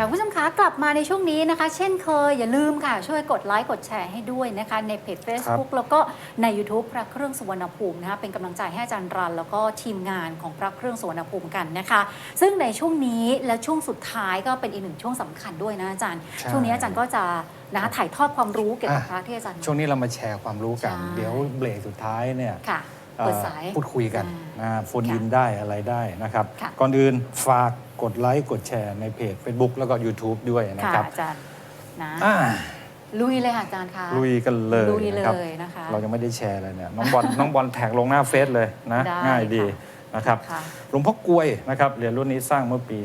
ค่ะคุณผู้ชมคะกลับมาในช่วงนี้นะคะ เช่นเคยอย่าลืมค่ะ ช่วยกดไลค์กดแชร์ให้ด้วยนะคะ ในเพจ Facebook แล้วก็ใน YouTube พระเครื่องสุวรรณภูมินะคะเป็นกำลังใจให้อาจารย์รัน แล้วก็ทีมงานของพระเครื่องสุวรรณภูมิกันนะคะ ซึ่งในช่วงนี้และช่วงสุดท้ายก็เป็นอีกหนึ่งช่วงสำคัญด้วยนะอาจารย์ใช่ช่วงนี้อาจารย์ก็จะนะคะถ่ายทอดความรู้เกี่ยวกับพระที่อาจารย์ช่วงนี้เรามาแชร์ความรู้กันใช่เดี๋ยวเบรกสุดท้ายเนี่ยค่ะ เอ่อเปิดสายพูดคุยกันอ่านะโฟนค่ะอินได้อะไรได้นะครับค่ะก่อนอื่นฝากกดไลค์กดแชร์ในเพจ Facebook แล้วก็ YouTube ด้วยนะค่ะครับอาจารย์นะอ่าลุยเลยค่ะอาจารย์คะลุยกันเลยลุยเลนะครับยนะคะเรายังไม่ได้แชร์เลยเนี่ยน้องบอลน้องบอลแท็กลงหน้าเฟซเลยนะได้ง่ายดีค่ะนะครับค่ะหลวงพ่อกลวยนะครับเหรียญรุ่นนี้สร้างเมื่อปี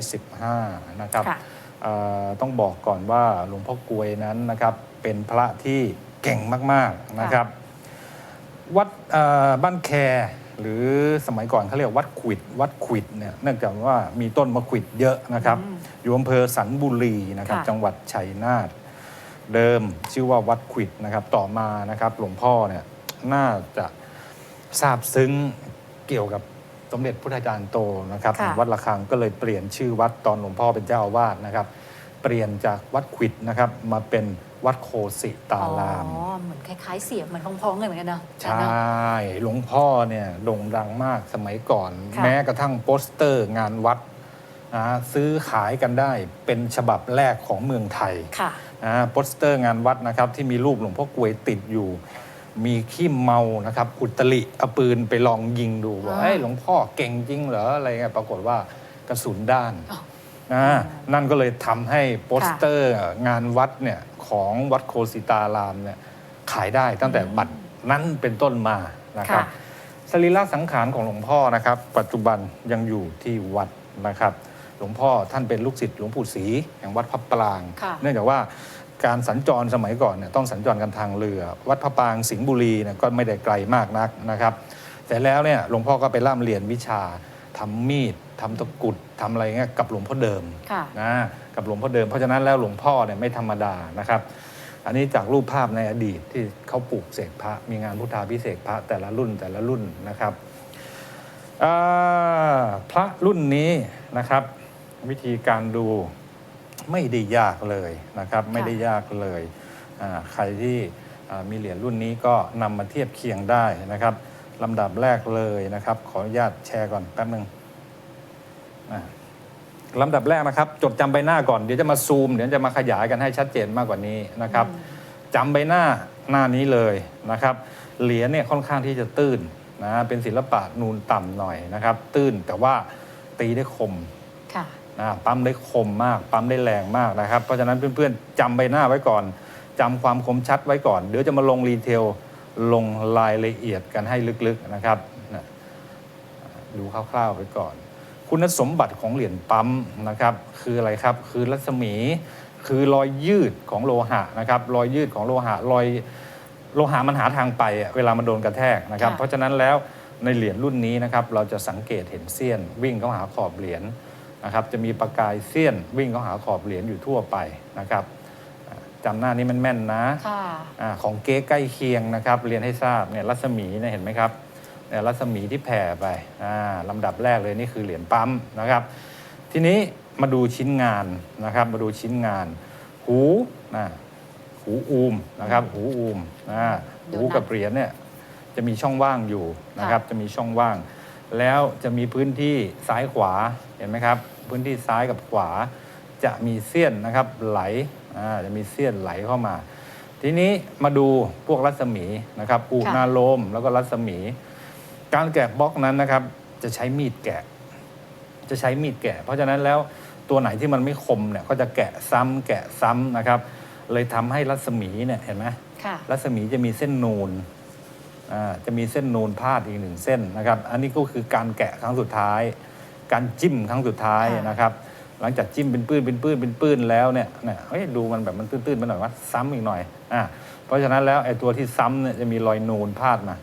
2515 นะครับค่ะเอ่อต้องบอกก่อนว่าหลวงพ่อกลวยนั้นนะครับเป็นพระที่เก่งมากๆนะครับ วัดเอ่อบ้านแคหรือสมัยก่อนเขาเรียกวัดขวิดวัดขวิดเนี่ยเนื่องจากว่ามีต้นมะขวิดเยอะนะครับอืมอยู่อำเภอสันบุรีนะครับ ค่ะ จังหวัดชัยนาทเดิมชื่อว่าวัดขวิดนะครับ ต่อมานะครับหลวงพ่อเนี่ยน่าจะทราบซึ้งเกี่ยวกับสมเด็จพุทธาจารย์โตนะครับ ค่ะ วัดระฆังก็เลยเปลี่ยนชื่อวัดตอนหลวงพ่อเป็นเจ้าอาวาสนะครับ เปลี่ยนจากวัดขวิดนะครับมาเป็น วัดโคสิตาราม อ๋อ เหมือนคล้ายๆ เสียบเหมือนพ้องๆเลยเหมือนกันเนาะใช่หลวงพ่อเนี่ยโด่งดังมากสมัยก่อน ค่ะ แม้กระทั่งโปสเตอร์งานวัดนะซื้อขายกันได้เป็นฉบับแรกของเมืองไทยค่ะ นะโปสเตอร์งานวัดนะครับ ที่มีรูปหลวงพ่อกลวยติดอยู่ มีขี้เมานะครับ อุตริเอาปืนไปลองยิงดูบอกอ่า เอ้ยหลวงพ่อเก่งจริงเหรออะไรเงี้ยปรากฏว่ากระสุนด้าน อ๋อ นะนั่นก็เลยทำให้โปสเตอร์งานวัดเนี่ยของวัดโคสิตารามเนี่ยขายได้ตั้งแต่บัดนั้นเป็นต้นมานะครับ ค่ะ สรีระสังขารของหลวงพ่อนะครับ ปัจจุบันยังอยู่ที่วัดนะครับ หลวงพ่อท่านเป็นลูกศิษย์หลวงปู่ศรีแห่งวัดพระปราง ค่ะ เนื่องจากว่าการสัญจรสมัยก่อนเนี่ยต้องสัญจรกันทางเรือ วัดพระปรางสิงห์บุรีเนี่ยก็ไม่ได้ไกลมากนักนะครับ แต่แล้วเนี่ยหลวงพ่อก็ไปร่ำเรียนวิชา ทำมีดทำตะกรุดทำอะไรเงี้ยกับหลวงพ่อเดิมค่ะ นะกับหลวงพ่อเดิมเพราะฉะนั้นแล้วหลวงพ่อเนี่ยไม่ธรรมดานะครับ อันนี้จากรูปภาพในอดีตที่เขาปลูกเสกพระ มีงานพุทธาพิเศษกพระแต่ละรุ่นแต่ละรุ่นนะครับอ่าพระรุ่นนี้นะครับ วิธีการดูไม่ได้ยากเลยนะครับ ไม่ได้ยากเลยอ่าใครที่อ่ามีเหรียญรุ่นนี้ก็นำมาเทียบเคียงได้นะครับ ลำดับแรกเลยนะครับ ขออนุญาตแชร์ก่อนแป๊บหนึ่งอ่าลำดับแรกนะครับ จดจำใบหน้าก่อนเดี๋ยวจะมาซูม เดี๋ยวจะมาขยายกันให้ชัดเจนมากกว่านี้นะครับจำใบหน้าหน้านี้เลยนะครับ เหรียญเนี่ยค่อนข้างที่จะตื้นนะเป็นศิลปะนูนต่ำหน่อยนะครับ ตื้นแต่ว่าตีได้คมค่ะนะปั๊มได้คมมาก ปั๊มได้แรงมากนะครับ เพราะฉะนั้นเพื่อนๆจำใบหน้าไว้ก่อนจำความคมชัดไว้ก่อน เดี๋ยวจะมาลงรีเทล ลงรายละเอียดกันให้ลึกๆนะครับนะดูคร่าวๆไปก่อน คุณสมบัติของเหรียญปั๊มนะครับ คืออะไรครับ คือรัศมีคือรอยยืดของโลหะนะครับรอยยืดของโลหะรอยโลหะมันหาทางไปอะเวลามันโดนกระแทกนะครับค่ะเพราะฉะนั้นแล้วในเหรียญรุ่นนี้นะครับ เราจะสังเกตเห็นเสี้ยน วิ่งเข้าหาขอบเหรียญนะครับ จะมีประกายเสี้ยนวิ่งเข้าหาขอบเหรียญอยู่ทั่วไปนะครับอ่า จำหน้านี้มันแม่นนะค่ะอาของเก๊ใกล้เคียงนะครับ เรียนให้ทราบเนี่ยรัศมีเนี่ยเห็นไหมครับเนี่ยรัศมีที่แผ่ไปอ่าลำดับแรกเลยนี่คือเหรียญปั๊มนะครับ ทีนี้มาดูชิ้นงานนะครับ มาดูชิ้นงาน หูนะหูอูมนะครับ หูอูมอ่าดูหูนะกับเหรียญเนี่ยจะมีช่องว่างอยู่นะครับค่ะจะมีช่องว่าง แล้วจะมีพื้นที่ซ้ายขวาเห็นไหมครับ พื้นที่ซ้ายกับขวาจะมีเสี้ยนนะครับไหลอ่า จะมีเสี้ยนไหลเข้ามา ทีนี้มาดูพวกรัศมีนะครับอุค่ะนาโลมแล้วก็รัศมี การแกะบล็อกนั้นนะครับ จะใช้มีดแกะ จะใช้มีดแกะ เพราะฉะนั้นแล้วตัวไหนที่มันไม่คมเนี่ยก็จะแกะซ้ำแกะซ้ำนะครับ เลยทำให้รัศมีเนี่ยเห็นไหมค่ะรัศมีจะมีเส้นนูนอ่าจะมีเส้นนูนพาดอีกหนึ่งเส้นนะครับ อันนี้ก็คือการแกะครั้งสุดท้าย การจิ้มครั้งสุดท้ายค่ะนะครับ หลังจากจิ้มเป็นปื้นเป็นปื้นเป็นปื้นแล้วเนี่ยเนี่ยเฮ้ยดูมันแบบมันตื้นๆไปหน่อยว่าซ้ำอีกหน่อยอ่าเพราะฉะนั้นแล้วไอ้ตัวที่ซ้ำเนี่ยจะมีรอยนูนพาดมา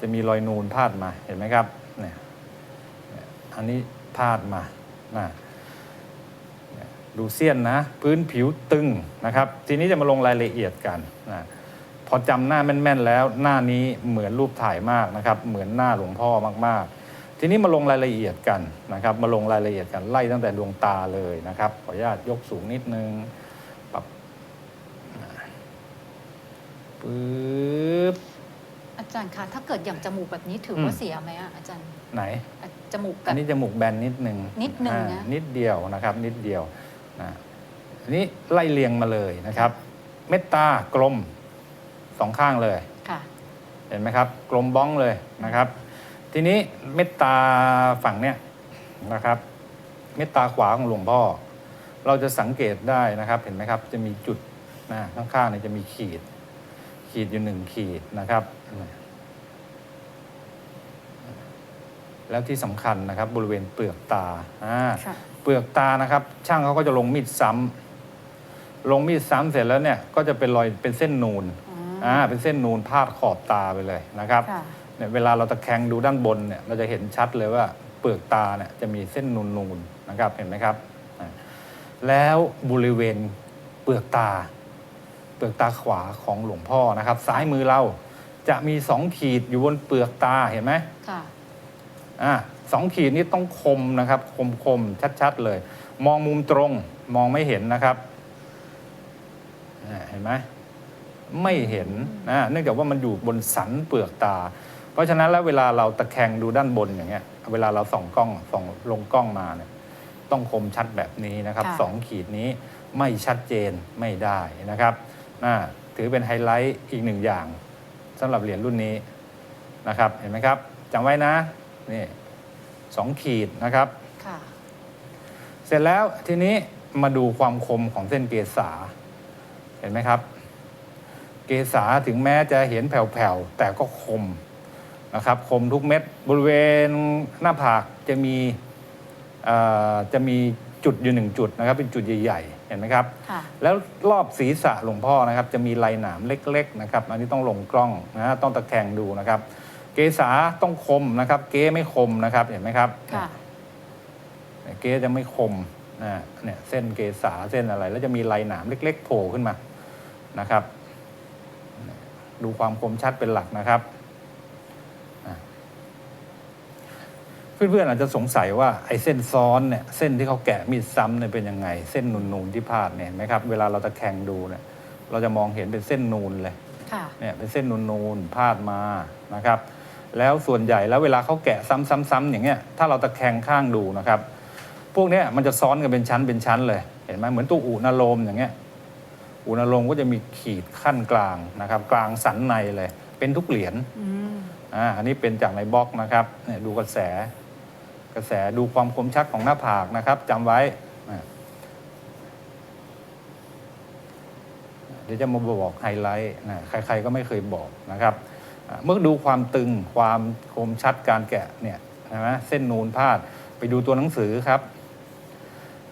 จะมีรอยนูนพาดมาเห็นไหมครับเนี่ยอันนี้พาดมานะดูเสี้ยนนะ พื้นผิวตึงนะครับ ทีนี้จะมาลงรายละเอียดกันนะพอจำหน้าแม่นๆแล้วหน้านี้เหมือนรูปถ่ายมากนะครับ เหมือนหน้าหลวงพ่อมากๆ ทีนี้มาลงรายละเอียดกันนะครับ มาลงรายละเอียดกันไล่ตั้งแต่ดวงตาเลยนะครับ ขออนุญาตยกสูงนิดนึงปรับปึ๊บอาจารย์คะถ้าเกิดอย่างจมูกแบบนี้ถืออืมว่าเสียไหมอะอาจารย์ไหนอะจมูกแบอันบนี้จมูกแบนนิดนึงนิดนึงอ่านะนิดเดียวนะครับ นิดเดียวนะอันนี้ไล่เรียงมาเลยนะครับ เม็ดตากลมสองข้างเลย ค่ะ เห็นไหมครับ กลมบ้องเลยนะครับ ทีนี้เม็ดตาฝั่งเนี้ยนะครับ เม็ดตาขวาของหลวงพ่อ เราจะสังเกตได้นะครับ เห็นไหมครับ จะมีจุดนะข้างๆเนี่ยจะมีขีด ขีดอยู่หนึ่งขีดนะครับ แล้วที่สำคัญนะครับ บริเวณเปลือกตาอ่าค่ะเปลือกตานะครับ ช่างเขาก็จะลงมีดซ้ำลงมีดซ้ำเสร็จแล้วเนี่ย ก็จะเป็นรอยเป็นเส้นนูนอ๋ออ่าเป็นเส้นนูนพาดขอบตาไปเลยนะครับค่ะ เนี่ยเวลาเราตะแคงดูด้านบนเนี่ยเราจะเห็นชัดเลยว่าเปลือกตาเนี่ยจะมีเส้นนูนๆนะครับเห็นไหมครับอ่าแล้วบริเวณเปลือกตา เปลือกตาขวาของหลวงพ่อนะครับ ซ้ายมือเราจะมีสองขีดอยู่บนเปลือกตาเห็นไหมค่ะอ่าสองขีดนี้ต้องคมนะครับ คมคมชัดๆเลย มองมุมตรงมองไม่เห็นนะครับอ่าเห็นไหมไม่เห็นนะเนื่องจากว่ามันอยู่บนสันเปลือกตา เพราะฉะนั้นแล้วเวลาเราตะแคงดูด้านบนอย่างเงี้ยเวลาเราส่องกล้องส่องลงกล้องมาเนี่ยต้องคมชัดแบบนี้นะครับค่ะสองขีดนี้ไม่ชัดเจนไม่ได้นะครับอ่าถือเป็นไฮไลท์อีกหนึ่งอย่างสำหรับเหรียญรุ่นนี้นะครับเห็นไหมครับจำไว้นะนี่สองขีดนะครับค่ะเสร็จแล้วทีนี้มาดูความคมของเส้นเกษาเห็นไหมครับ เกษาถึงแม้จะเห็นแผ่วๆแต่ก็คม นะครับคมทุกเม็ดบริเวณหน้าผากจะมีเอ่อจะมีจุดอยู่หนึ่งจุดนะครับ เป็นจุดใหญ่ๆเห็นไหมครับค่ะแล้วรอบศีรษะหลวงพ่อนะครับ จะมีลายหนามเล็ก ๆ นะครับ อันนี้ต้องลงกล้องนะต้องตะแคงดูนะครับ เกษาต้องคมนะครับ เก้ไม่คมนะครับเห็นไหมครับค่ะเกสจะไม่คมนะเนี่ยเส้นเกษาเส้นอะไร แล้วจะมีลายหนามเล็ก ๆ โผล่ขึ้นมานะครับ ดูความคมชัดเป็นหลักนะครับอะ เพื่อนๆอาจจะสงสัยว่าไอ้เส้นซ้อนเนี่ยเส้นที่เขาแกะมีดซ้ำเนี่ยเป็นยังไง เส้นนูนๆที่พาดเนี่ยเห็นไหมครับเวลาเราตะแคงดูเนี่ยเราจะมองเห็นเป็นเส้นนูนเลยค่ะ เนี่ยเป็นเส้นนูนๆพาดมานะครับ แล้วส่วนใหญ่แล้วเวลาเขาแกะซ้ำๆๆอย่างเงี้ยถ้าเราตะแคงข้างดูนะครับ พวกเนี้ยมันจะซ้อนกันเป็นชั้นเป็นชั้นเลย เห็นไหมเหมือนตู้อูนาโลมอย่างเงี้ยอูนาโลมก็จะมีขีดขั้นกลางนะครับ กลางสันในเลย เป็นทุกเหรียญอืมอ่าอันนี้เป็นจากในบล็อกนะครับเนี่ยดูกระแส กระแสดูความคมชัดของหน้าผากนะครับจำไว้อ่าเดี๋ยวจะมาบอกไฮไลท์นะใคร ๆก็ไม่เคยบอกนะครับอ่าเมื่อดูความตึงความคมชัดการแกะเนี่ยใช่ไหมเส้นนูนพาดไปดูตัวหนังสือครับ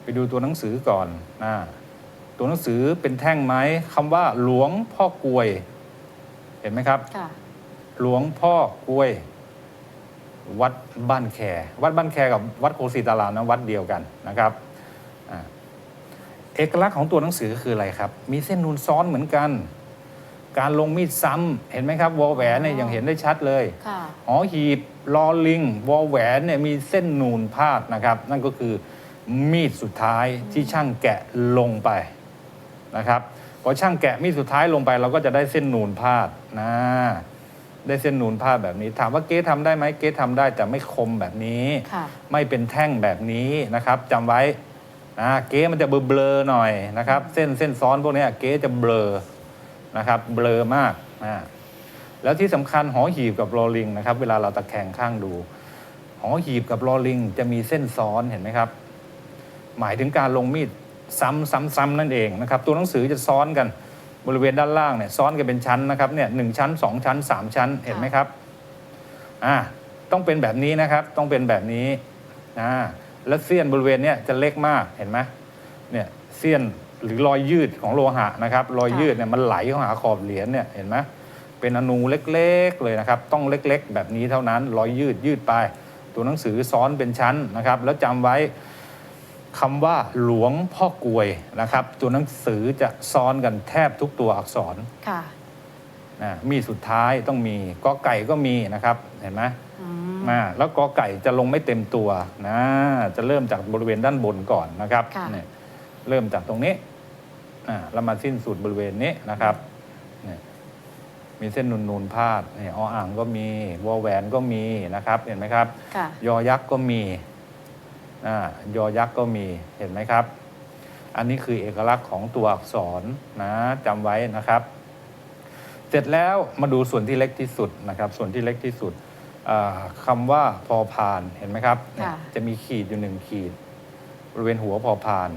ไปดูตัวหนังสือก่อนนะตัวหนังสือเป็นแท่งไหมคำว่าหลวงพ่อกลวย เห็นไหมครับค่ะหลวงพ่อกล้วย วัดบ้านแควัดบ้านแคกับวัดโคศิตารามนะวัดเดียวกันนะครับอ่าเอกลักษณ์ของตัวหนังสือคืออะไรครับ มีเส้นนูนซ้อนเหมือนกัน การลงมีดซ้ำเห็นไหมครับวอแหวนเนี่ยอ๋อยังเห็นได้ชัดเลยค่ะหอหีบลอลิงวอแหวนเนี่ยมีเส้นนูนพาดนะครับ นั่นก็คือมีดสุดท้ายที่ช่างแกะลงไปนะครับพอช่างแกะมีดสุดท้ายลงไป เราก็จะได้เส้นนูนพาดนะ ได้เส้นนูนพาดแบบนี้ ถามว่าเก๊ทำได้ไหมเก๊ทำได้แต่ไม่คมแบบนี้ค่ะไม่เป็นแท่งแบบนี้นะครับจำไว้นะเก๊มันจะเบลอๆหน่อยนะครับ เส้นเส้นซ้อนพวกเนี้ยเก๊จะเบลอนะครับ เบลอมากนะแล้วที่สำคัญหอหีบกับลอลิงนะครับ เวลาเราตะแคงข้างดูหอหีบกับลอลิง จะมีเส้นซ้อนเห็นไหมครับ หมายถึงการลงมีดซ้ำซ้ำซ้ำนั่นเองนะครับ ตัวหนังสือจะซ้อนกัน บริเวณด้านล่างเนี่ยซ้อนกันเป็นชั้นนะครับเนี่ยหนึ่งชั้นสองชั้นสามชั้นเห็นไหมครับอ่าต้องเป็นแบบนี้นะครับต้องเป็นแบบนี้อ่าแล้วเสี้ยนบริเวณเนี้ยจะเล็กมากเห็นไหมเนี่ยเสี้ยนหรือรอยยืดของโลหะนะครับรอยยืดเนี่ยมันไหลเข้าหาขอบเหรียญเนี่ยเห็นไหมเป็นอนูเล็กๆเลยนะครับ ต้องเล็กๆ แบบนี้เท่านั้นรอยยืดยืดไป ตัวหนังสือซ้อนเป็นชั้นนะครับ แล้วจำไว้ คำว่าหลวงพ่อกลวยนะครับ ตัวหนังสือจะซ้อนกันแทบทุกตัวอักษรค่ะนะมีสุดท้ายต้องมีก็ไก่ก็มีนะครับเห็นไหมอืมอ่าแล้วกอไก่จะลงไม่เต็มตัวนะจะเริ่มจากบริเวณด้านบนก่อนนะครับค่ะ เนี่ยเริ่มจากตรงนี้อ่าแล้วมาสิ้นสุดบริเวณนี้นะครับเนี่ยมีเส้นนูนๆพาดเนี่ยออ่างก็มีวอแหวนก็มีนะครับ เห็นไหมครับ ค่ะ ยอยักษ์ก็มีอ่า ยอยักษ์ก็มีเห็นไหมครับ อันนี้คือเอกลักษณ์ของตัวอักษรนะจำไว้นะครับ เสร็จแล้วมาดูส่วนที่เล็กที่สุดนะครับ ส่วนที่เล็กที่สุดอ่าคำว่าพอพานเห็นไหมครับเนี่ยค่ะจะมีขีดอยู่หนึ่งขีดบริเวณหัวพอพาน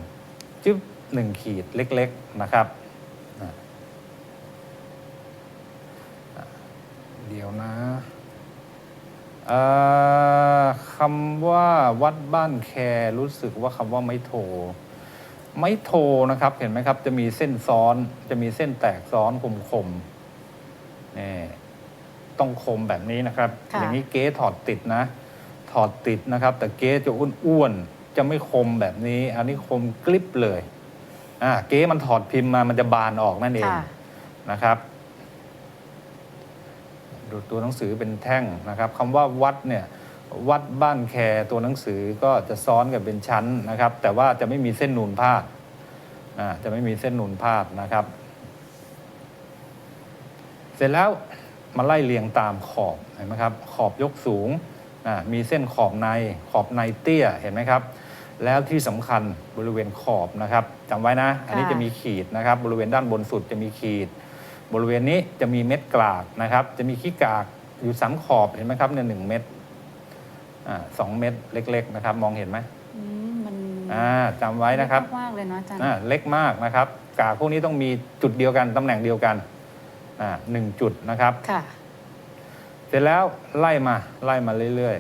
จึ๊บหนึ่งขีดเล็ก ๆนะครับอะอะเดี๋ยวนะเอ่อ คำว่าวัดบ้านแครู้สึกว่าคำว่าไม่โท ไม่โทนะครับ เห็นไหมครับ จะมีเส้นซ้อน จะมีเส้นแตกซ้อนคมคมๆนี่ต้องคมแบบนี้นะครับค่ะอย่างนี้เก๊ถอดติดนะ ถอดติดนะครับ แต่เก๊จะอ้วนๆจะไม่คมแบบนี้ อันนี้คมกลิบเลยอ่าเก๊มันถอดพิมพ์มามันจะบานออกนั่นเองค่ะนะครับ ดูตัวหนังสือเป็นแท่งนะครับคำว่าวัดเนี่ยวัดบ้านแคตัวหนังสือก็จะซ้อนกันเป็นชั้นนะครับ แต่ว่าจะไม่มีเส้นนูนพาดจะไม่มีเส้นนูนพาดนะครับ เสร็จแล้วมาไล่เรียงตามขอบเห็นไหมครับขอบยกสูงมีเส้นขอบในขอบในเตี้ยเห็นไหมครับ แล้วที่สำคัญบริเวณขอบนะครับจำไว้นะ อันนี้จะมีขีดนะครับ บริเวณด้านบนสุดจะมีขีด บริเวณนี้จะมีเม็ดกลากนะครับ จะมีขี้กากอยู่สันขอบเห็นไหมครับเนี่ยหนึ่งเม็ดอ่าสองเม็ดเล็ก ๆ นะครับ มองเห็นไหมอืมมันอ่าจำไว้นะครับมากๆเลยเนาะอาจารย์อ่าเล็กมากนะครับ กากพวกนี้ต้องมีจุดเดียวกันตำแหน่งเดียวกันอ่าหนึ่งจุดนะครับ ค่ะ เสร็จแล้วไล่มาไล่มาเรื่อย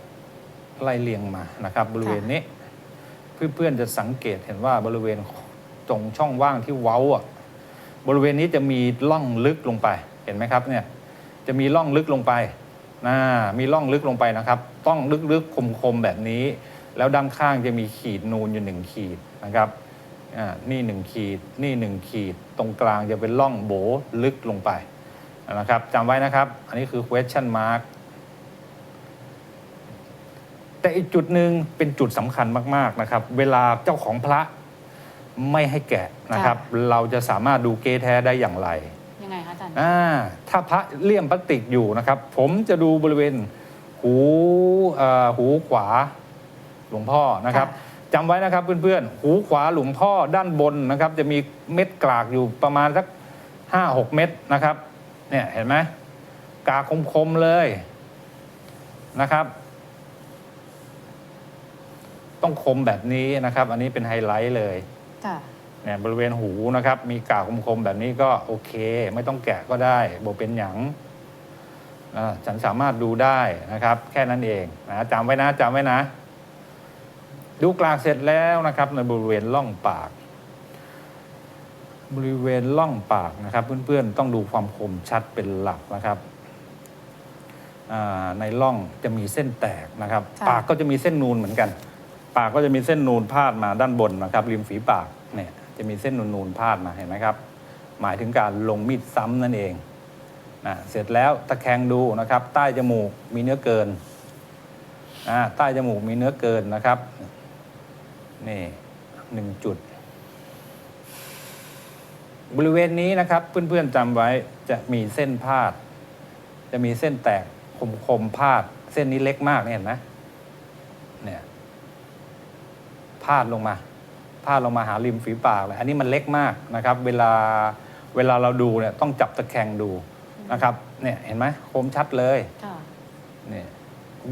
ๆไล่เรียงมานะครับ บริเวณนี้ เพื่อนๆจะสังเกตเห็นว่าบริเวณ ตรงช่องว่างที่เว้าอะบริเวณนี้จะมีร่องลึกลงไปเห็นไหมครับเนี่ยจะมีร่องลึกลงไปนะมีร่องลึกลงไปนะครับต้องลึกๆคมๆแบบนี้ แล้วด้านข้างจะมีขีดนูนอยู่หนึ่งขีดนะครับนี่หนึ่งขีดนี่หนึ่งขีด ตรงกลางจะเป็นร่องโบลึกลงไปนะครับจำไว้นะครับ อันนี้คือ question mark แต่อีกจุดหนึ่งเป็นจุดสำคัญมาก ๆ นะครับ เวลาเจ้าของพระ ไม่ให้แกะนะครับ เราจะสามารถดูเกแท้ได้อย่างไรยังไงคะอาจารย์อ่าถ้าพระเลี่ยมพลาสติกอยู่นะครับ ผมจะดูบริเวณหูเอ่อหูขวาหลวงพ่อนะครับค่ะจำไว้นะครับเพื่อนๆ หูขวาหลวงพ่อด้านบนนะครับ จะมีเม็ดกลากอยู่ประมาณสักห้าหกเม็ดนะครับเนี่ยเห็นไหมกากคมๆเลยนะครับ ต้องคมแบบนี้นะครับ อันนี้เป็นไฮไลท์เลย ค่ะ เนี่ยบริเวณหูนะครับ มีกากคมๆแบบนี้ก็โอเค ไม่ต้องแกะก็ได้โบเป็นหยังอ่าฉันสามารถดูได้นะครับ แค่นั้นเองนะจำไว้นะจำไว้นะ ดูกลากเสร็จแล้วนะครับ ในบริเวณร่องปาก บริเวณร่องปากนะครับ เพื่อนๆต้องดูความคมชัดเป็นหลักนะครับอ่าในร่องจะมีเส้นแตกนะครับ ค่ะ ปากก็จะมีเส้นนูนเหมือนกัน ปากก็จะมีเส้นนูนพาดมาด้านบนนะครับริมฝีปากเนี่ยจะมีเส้นนูนๆพาดมาเห็นไหมครับ หมายถึงการลงมีดซ้ำนั่นเองนะเสร็จแล้วตะแคงดูนะครับ ใต้จมูกมีเนื้อเกินใต้จมูกมีเนื้อเกินนะครับนี่หนึ่งจุด บริเวณนี้นะครับ เพื่อนๆจำไว้จะมีเส้นพาด จะมีเส้นแตกคมๆพาด เส้นนี้เล็กมากเนี่ยเห็นไหมเนี่ย พาดลงมา พาดลงมาหาริมฝีปากเลยอันนี้มันเล็กมากนะครับ เวลาเวลาเราดูเนี่ยต้องจับตะแคงดูนะครับเนี่ยเห็นไหมคมชัดเลยค่ะเนี่ย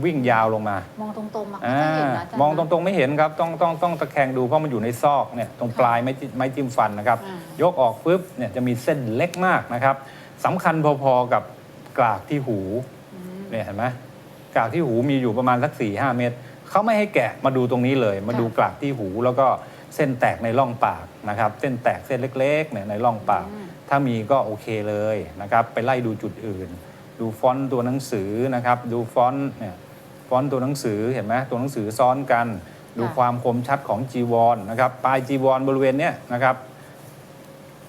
วิ่งยาวลงมามองตรงๆมาก็อ่าจะเห็นนะอาจารย์มองตนะรงๆไม่เห็นครับต้องต้องต้องตะแคงดูเพราะมันอยู่ในซอกเนี่ยตรงปลายไม้จิ้มไม้จิ้มฟันนะครับ อ่ายกออกปุ๊บเนี่ยจะมีเส้นเล็กมากนะครับสำคัญพอๆกับกลากที่หูอืมเนี่ยเห็นไหมกลากที่หูมีอยู่ประมาณสักสี่ห้าเมตร เขาไม่ให้แกะมาดูตรงนี้เลย มาดูกลากที่หู แล้วก็เส้นแตกในร่องปากนะครับ เส้นแตกเส้นเล็กๆเนี่ยในร่องปากอืมถ้ามีก็โอเคเลยนะครับ ไปไล่ดูจุดอื่น ดูฟอนต์ตัวหนังสือนะครับ ดูฟอนต์เนี่ยฟอนต์ตัวหนังสือเห็นไหมตัวหนังสือซ้อนกัน ดูความคมชัดของจีวรนะครับปลายจีวรบริเวณเนี้ยนะครับ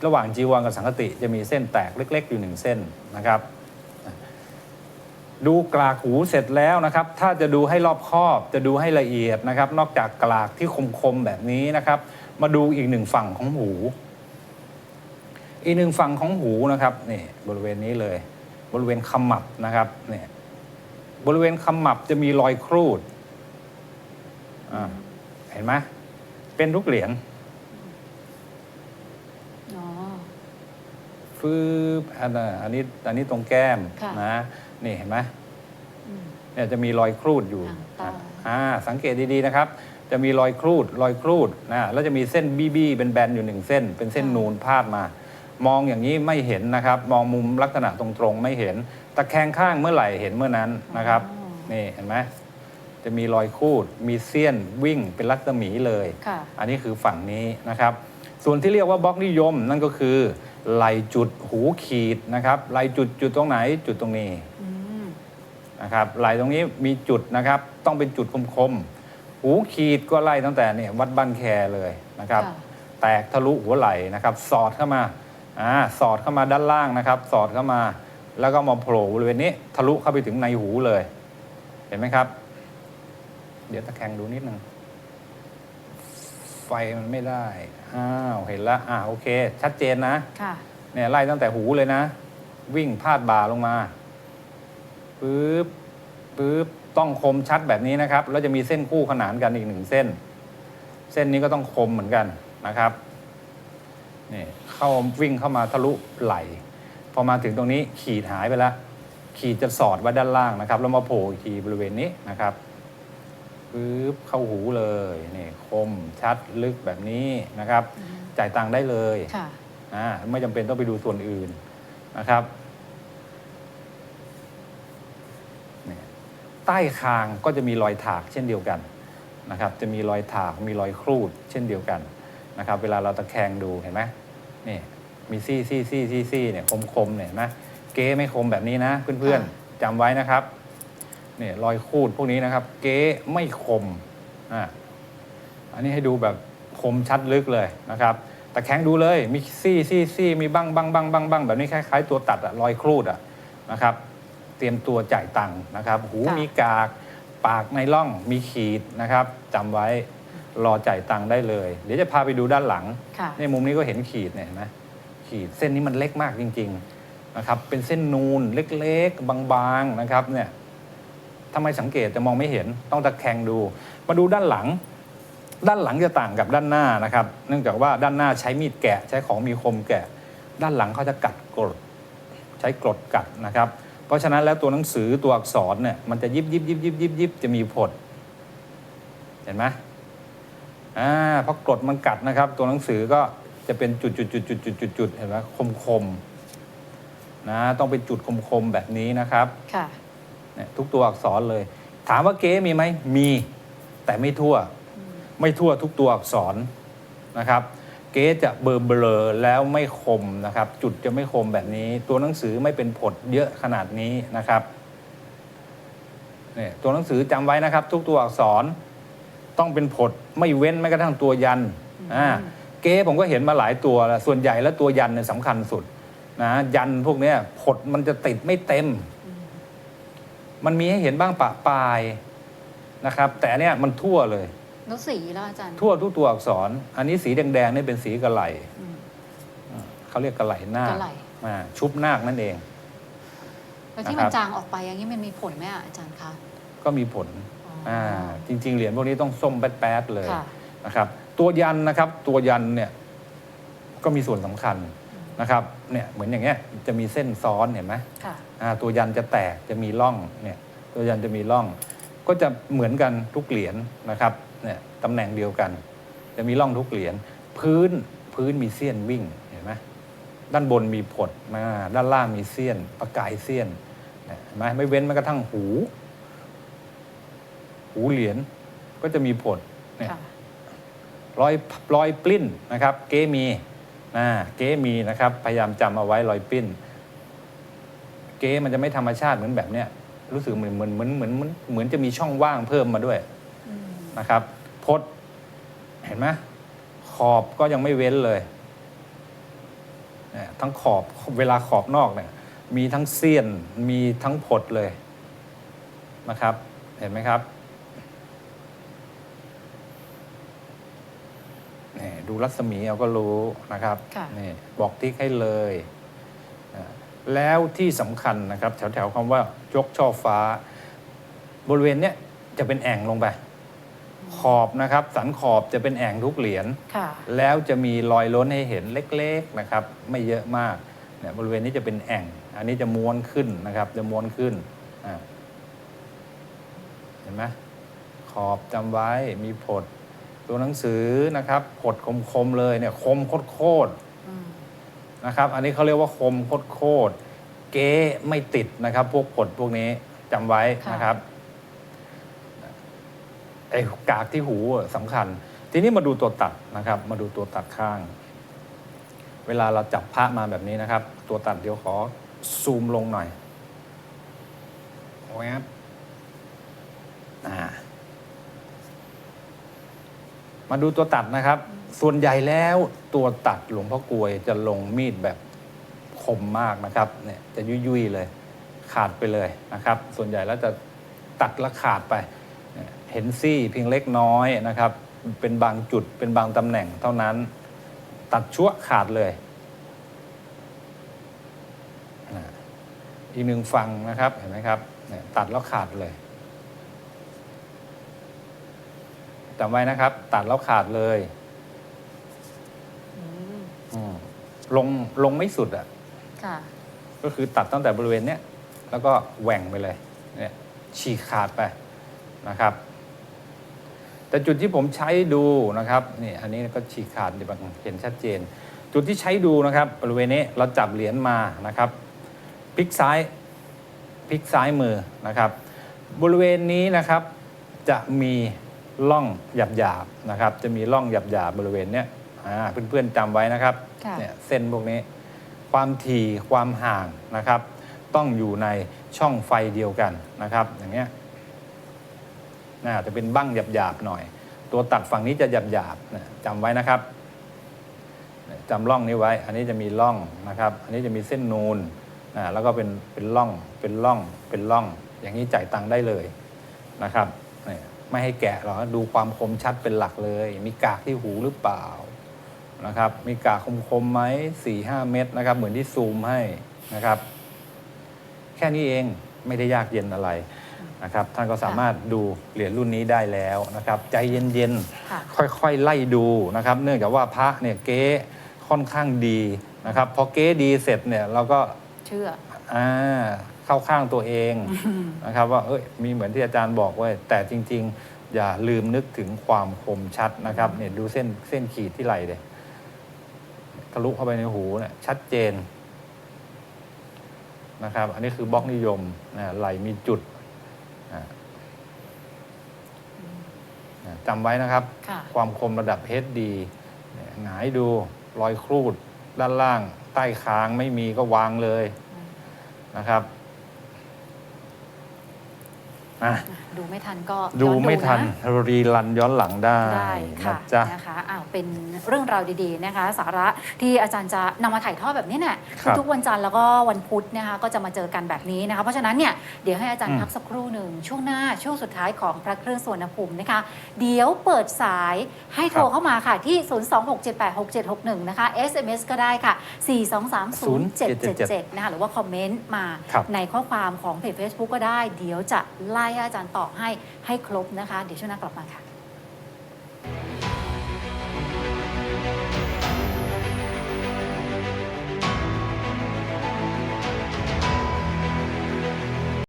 ระหว่างจีวรกับสังกติจะมีเส้นแตกเล็ก ๆ อยู่หนึ่งเส้นนะครับ ดูกลากหูเสร็จแล้วนะครับ ถ้าจะดูให้รอบคอบจะดูให้ละเอียดนะครับ นอกจากกลากที่คมๆแบบนี้นะครับ มาดูอีกหนึ่งฝั่งของหู อีกหนึ่งฝั่งของหูนะครับนี่บริเวณนี้เลย บริเวณขมับนะครับเนี่ยบริเวณขมับจะมีรอยครูดอ่าเห็นไหมเป็นทุกเหรียญอ๋อฟืบอันน่ะอันนี้อันนี้ตรงแก้มค่ะนะ นี่เห็นไหมอืม เนี่ยจะมีรอยครูดอยู่หางตาอ่าสังเกตดีๆนะครับ จะมีรอยครูดรอยครูดนะแล้วจะมีเส้นบี้บี้เป็นแบนๆอยู่หนึ่งเส้น เป็นเส้นนูนพาดมา มองอย่างนี้ไม่เห็นนะครับ มองมุมลักษณะตรงๆไม่เห็น ตะแคงข้างเมื่อไหร่เห็นเมื่อนั้นนะครับ อ๋อ นี่เห็นไหมจะมีรอยครูด มีเสี้ยนวิ่งเป็นลักษมีเลย ค่ะ อันนี้คือฝั่งนี้นะครับ ส่วนที่เรียกว่าบล็อกนิยมนั่นก็คือไหลจุดหูขีดนะครับไหลจุดจุดตรงไหนจุดตรงนี้อืม นะครับไหลตรงนี้มีจุดนะครับต้องเป็นจุดคมๆหูขีดก็ไล่ตั้งแต่เนี่ยวัดบ้านแคเลยนะครับ ค่ะ แตกทะลุหัวไหล่นะครับ สอดเข้ามาอ่าสอดเข้ามาด้านล่างนะครับ สอดเข้ามาแล้วก็มาโผล่บริเวณนี้ ทะลุเข้าไปถึงในหูเลย เห็นไหมครับ เดี๋ยวตะแคงดูนิดนึงไฟมันไม่ได้อ้าวเห็นแล้วอ่าโอเค ชัดเจนนะ ค่ะ เนี่ยไล่ตั้งแต่หูเลยนะ วิ่งพาดบ่าลงมา ปึ๊บปึ๊บต้องคมชัดแบบนี้นะครับ แล้วจะมีเส้นคู่ขนานกันอีกหนึ่งเส้น เส้นนี้ก็ต้องคมเหมือนกันนะครับนี่เข้าวิ่งเข้ามาทะลุไหลพอมาถึงตรงนี้ขีดหายไปแล้ว ขีดจะสอดไว้ด้านล่างนะครับแล้วมาโผล่อีกทีบริเวณนี้นะครับปึ๊บเข้าหูเลยนี่คมชัดลึกแบบนี้นะครับ จ่ายตังค์ได้เลยค่ะอ่าไม่จำเป็นต้องไปดูส่วนอื่นนะครับเนี่ย ใต้คางก็จะมีรอยถากเช่นเดียวกันนะครับ จะมีรอยถากมีรอยครูดเช่นเดียวกันนะครับ เวลาเราตะแคงดูเห็นไหมนี่มีซี่ซี่ซี่ซี่ซี่เนี่ยคมคมๆเนี่ยเห็นไหมเก๊ไม่คมแบบนี้นะเพื่อนค่ะๆจำไว้นะครับเนี่ยรอยครูดพวกนี้นะครับ เก๊ไม่คมอ่าอันนี้ให้ดูแบบคมชัดลึกเลยนะครับแต่แข็งดูเลยมีซี่ซี่ซี่มีบ้างบ้างบ้างบ้างบ้างแบบนี้คล้ายๆตัวตัดอะรอยครูดอะนะครับ เตรียมตัวจ่ายตังค์นะครับหูค่ะมีกากปากในร่องมีขีดนะครับจำไว้รอจ่ายตังค์ได้เลย เดี๋ยวจะพาไปดูด้านหลัง ค่ะ ในมุมนี้ก็เห็นขีดเนี่ยเห็นไหมขีดเส้นนี้มันเล็กมากจริงๆนะครับเป็นเส้นนูนเล็กๆ บางๆนะครับเนี่ยทำไมสังเกตจะมองไม่เห็นต้องตะแคงดู มาดูด้านหลัง ด้านหลังจะต่างกับด้านหน้านะครับ เนื่องจากว่าด้านหน้าใช้มีดแกะ ใช้ของมีคมแกะ ด้านหลังเขาจะกัดกรด ใช้กรดกัดนะครับ เพราะฉะนั้นแล้วตัวหนังสือตัวอักษรเนี่ยมันจะยิบยิบยิบยิบยิบยิบจะมีผดเห็นไหมอ่าเพราะกรดมันกัดนะครับ ตัวหนังสือก็จะเป็นจุดจุดจุดจุดจุดจุดจุดเห็นไหมคมคมๆนะต้องเป็นจุดคมคมๆแบบนี้นะครับค่ะเนี่ยทุกตัวอักษรเลย ถามว่าเก๊มีไหมมี แต่ไม่ทั่ว ไม่ทั่วทุกตัวอักษรนะครับ เก๊จะเบลอเบลอๆแล้วไม่คมนะครับ จุดจะไม่คมแบบนี้ ตัวหนังสือไม่เป็นผดเยอะขนาดนี้นะครับเนี่ยตัวหนังสือจำไว้นะครับ ทุกตัวอักษรต้องเป็นผดไม่เว้นแม้กระทั่งตัวยันอ่าเก๊ผมก็เห็นมาหลายตัวแล้วส่วนใหญ่แล้วตัวยันเนี่ยสำคัญสุดนะยันพวกเนี้ยผดมันจะติดไม่เต็ม มันมีให้เห็นบ้างปะปลายนะครับ แต่เนี่ยมันทั่วเลย แล้วสีแล้วอาจารย์ ทั่วทุกตัวอักษร อันนี้สีแดงๆนี่เป็นสีกระไหลอืม เขาเรียกกระไหลนาคกระไหล่ อ่าชุบนาคนั่นเอง แล้วที่นะครัมันบจางออกไปอย่างนี้มันมีผลไหมอะอาจารย์คะก็มีผลอ๋ออ่่าจริง ๆ เหรียญพวกนี้ต้องส้มแป๊ดๆเลยค่ะ นะครับ ตัวยันนะครับ ตัวยันเนี่ยก็มีส่วนสำคัญนะครับเนี่ยเหมือนอย่างเงี้ยจะมีเส้นซ้อนเห็นไหม ค่ะ อ่าตัวยันจะแตกจะมีร่องเนี่ยตัวยันจะมีร่อง ก็จะเหมือนกันทุกเหรียญนะครับ เนี่ยตำแหน่งเดียวกัน จะมีร่องทุกเหรียญพื้นพื้นมีเสี้ยนวิ่งเห็นไหมด้านบนมีผดมาด้านล่างมีเสี้ยน ประกายเสี้ยนเนี่ยเห็นไหมไม่เว้นแม้กระทั่งหู หูเหรียญก็จะมีผดเนี่ยค่ะรอยรอยปลิ้นนะครับ เก้มีอ่าเก้มีนะครับ พยายามจำเอาไว้รอยปลิ้น เก้มันจะไม่ธรรมชาติเหมือนแบบเนี้ยรู้สึกเหมือนเหมือนเหมือนเหมือนเหมือนเหมือนจะมีช่องว่างเพิ่มมาด้วยอืม นะครับพดเห็นไหมขอบก็ยังไม่เว้นเลยเนี่ยทั้งขอบเวลาขอบนอกเนี่ยมีทั้งเสี้ยนมีทั้งผดเลยนะครับ เห็นไหมครับนี่ดูรัศมีเอาก็รู้นะครับค่ะนี่บอกติ๊กให้เลยอ่าแล้วที่สำคัญนะครับ แถวๆคำว่ายกช่อฟ้า บริเวณเนี้ยจะเป็นแอ่งลงไป ขอบนะครับ สันขอบจะเป็นแอ่งทุกเหรียญค่ะแล้วจะมีรอยล้นให้เห็นเล็กๆนะครับ ไม่เยอะมากเนี่ยบริเวณนี้จะเป็นแอ่ง อันนี้จะม้วนขึ้นนะครับ จะม้วนขึ้นอ่าเห็นไหมขอบจำไว้มีผด ตัวหนังสือนะครับผดคมๆเลยเนี่ยคมโคตรอืมๆนะครับ อันนี้เขาเรียกว่าคมโคตรๆเก๊ไม่ติดนะครับ พวกผดพวกนี้จำไว้นะครับไอ้กากที่หูอะสำคัญ ทีนี้มาดูตัวตัดนะครับ มาดูตัวตัดข้าง เวลาเราจับพระมาแบบนี้นะครับ ตัวตัดเดี๋ยวขอซูมลงหน่อยแวบมาดูตัวตัดนะครับ ส่วนใหญ่แล้วตัวตัดหลวงพ่อกลวยจะลงมีดแบบคมมากนะครับเนี่ยจะยุ่ยๆเลย ขาดไปเลยนะครับ ส่วนใหญ่แล้วจะตัดแล้วขาดไป เนี่ยเห็นซี่เพียงเล็กน้อยนะครับ เป็นบางจุดเป็นบางตำแหน่งเท่านั้น ตัดชั่วขาดเลยอ่าอีกหนึ่งฟังนะครับเห็นไหมครับเนี่ยตัดแล้วขาดเลยจำไว้นะครับ ตัดแล้วขาดเลยอืมอืมลงลงไม่สุดอะค่ะ ก็คือตัดตั้งแต่บริเวณเนี้ยแล้วก็แหว่งไปเลย เนี่ยฉีกขาดไปนะครับ แต่จุดที่ผมใช้ดูนะครับนี่อันนี้ก็ฉีกขาดเดี๋ยวเห็นชัดเจน จุดที่ใช้ดูนะครับบริเวณนี้เราจับเหรียญมานะครับพลิกซ้ายพลิกซ้ายมือนะครับ บริเวณนี้นะครับจะมีร่องหยาบๆนะครับ จะมีร่องหยาบๆบริเวณเนี้ยอ่าเพื่อนๆจำไว้นะครับค่ะเนี่ยเส้นพวกนี้ ความถี่ความห่างนะครับ ต้องอยู่ในช่องไฟเดียวกันนะครับ อย่างเงี้ย น่าจะเป็นบั้งหยาบๆหน่อย ตัวตัดฝั่งนี้จะหยาบๆนะจำไว้นะครับจำร่องนี้ไว้ อันนี้จะมีร่องนะครับ อันนี้จะมีเส้นนูนนะแล้วก็เป็นเป็นร่องเป็นร่องเป็นร่อง อย่างนี้จ่ายตังค์ได้เลยนะครับไม่ให้แกะหรอกดูความคมชัดเป็นหลักเลย มีกากที่หูหรือเปล่านะครับ มีกากคมๆไหมสี่ห้าเม็ดนะครับ เหมือนที่ซูมให้นะครับ แค่นี้เองไม่ได้ยากเย็นอะไร นะครับท่านก็สามารถดูเหรียญรุ่นนี้ได้แล้วนะครับใจเย็นค่ะๆค่อยๆ ไล่ดูนะครับ เนื่องจากว่าพระเนี่ยเก๊ค่อนข้างดีนะครับพอเก๊ดีเสร็จเนี่ยเราก็เชื่ออ่าเข้าข้างตัวเองนะครับว่าเอ้ยมีเหมือนที่อาจารย์บอกไว้แต่จริง ๆ อย่าลืมนึกถึงความคมชัดนะครับเนี่ยดูเส้นเส้นขีดที่ไหล่เลยทะลุเข้าไปในหูเนี่ยชัดเจนนะครับ อันนี้คือบล็อกนิยมนะไหลมีจุดอ่าอ่า จำไว้นะครับ ค่ะ ความคมระดับ HD เนี่ยหงายดูรอยครูด ด้านล่าง ใต้คางไม่มีก็วางเลยนะครับ อะดูไม่ทันก็ดูย้อนไม่ทันนะรีรันย้อนหลังได้ได้นะค่ะจ๊ะ นะคะอ้าวเป็นเรื่องราวดีๆนะคะ สาระที่อาจารย์จะนำมาถ่ายทอดแบบนี้เนี่ยครับทุกๆวันจันทร์แล้วก็วันพุธนะคะก็จะมาเจอกันแบบนี้นะคะ เพราะฉะนั้นเนี่ยเดี๋ยวให้อาจารอืย์ม พักสักครู่หนึ่งช่วงหน้าช่วงสุดท้ายของพระเครื่องสวนภูมินะคะ เดี๋ยวเปิดสายให้โทรเข้ามาค่ะที่ 026786761 นะคะ SMS ก็ได้ค่ะ 4230777 นะคะหรือว่าคอมเมนต์มาครับ ในข้อความของเพจ Facebook ก็ได้ เดี๋ยวจะไล่ให้อาจารย์ตอบให้ให้ครบนะคะ เดี๋ยวช่วงหน้ากลับมาค่ะ